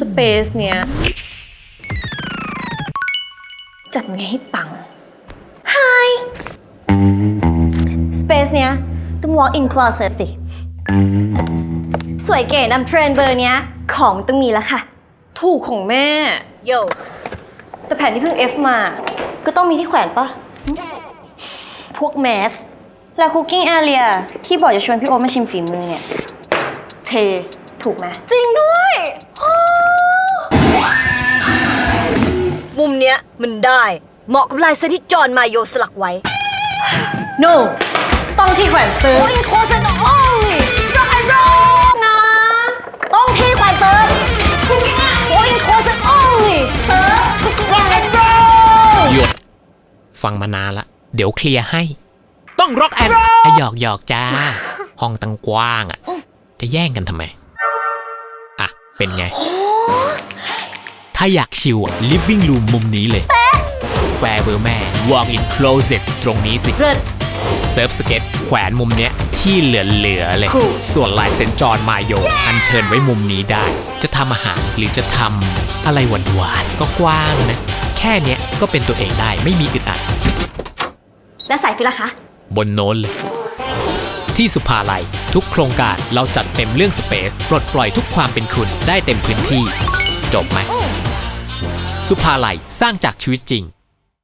สเปซเนี้ย จัดไงให้ปัง Hi Space เนี้ยต้อง walk in closet สิ สวยเก๋นำเทรนด์เบอร์เนี้ย ของต้องมีแล้วค่ะ ถูกของแม่ โย แต่แผ่นที่เพิ่ง F มา ก็ต้องมีที่แขวนปะพวกแมส แล้วคุกกิ้งแอเรียที่บอกจะชวนพี่โอ๊ตมาชิมฝีมือเนี่ย เท ถูกไหม จริงด้วย มุมเนี้ยมันได้ เหมาะกับลายเส้นที่จอห์นมาโยสลักไว้ no ต้องที่แขวนซื้อ โอ้ยโคเซนโอ้ย rock and roll นะ ต้องที่แขวนซื้อคุกกิ้งอะโอ้ยโคเซนโอ้ยเออ rock and roll หยุดฟังมานานละ เดี๋ยวเคลียร์ให้ ต้องร็อกแอนหยอกหยอกจ้า ห้องตั้งกว้างอะ จะแย่งกันทำไม อะ เป็นไง ถ้าอยากชิวอะ living room มุมนี้เลย แฟร์เบอร์แม่ walk in closet ตรงนี้สิ เลิศ เซิร์ฟสเก็ตแขวนมุมเนี้ยที่เหลือๆเลย Cool ส่วนลายเซนจอนมาโย อันเชิญไว้มุมนี้ได้ จะทำอาหารหรือจะทำอะไรหวานๆก็กว้างนะ แค่เนี้ยก็เป็นตัวเองได้ไม่มีอึดอัด และสายฟิลล่ะคะ บนโน้นเลย ที่สุภาลัย ทุกโครงการเราจัดเต็มเรื่องสเปซปลดปล่อยทุกความเป็นคุณได้เต็มพื้นที่ จบไหม สุภาลัยสร้างจากชีวิตจริง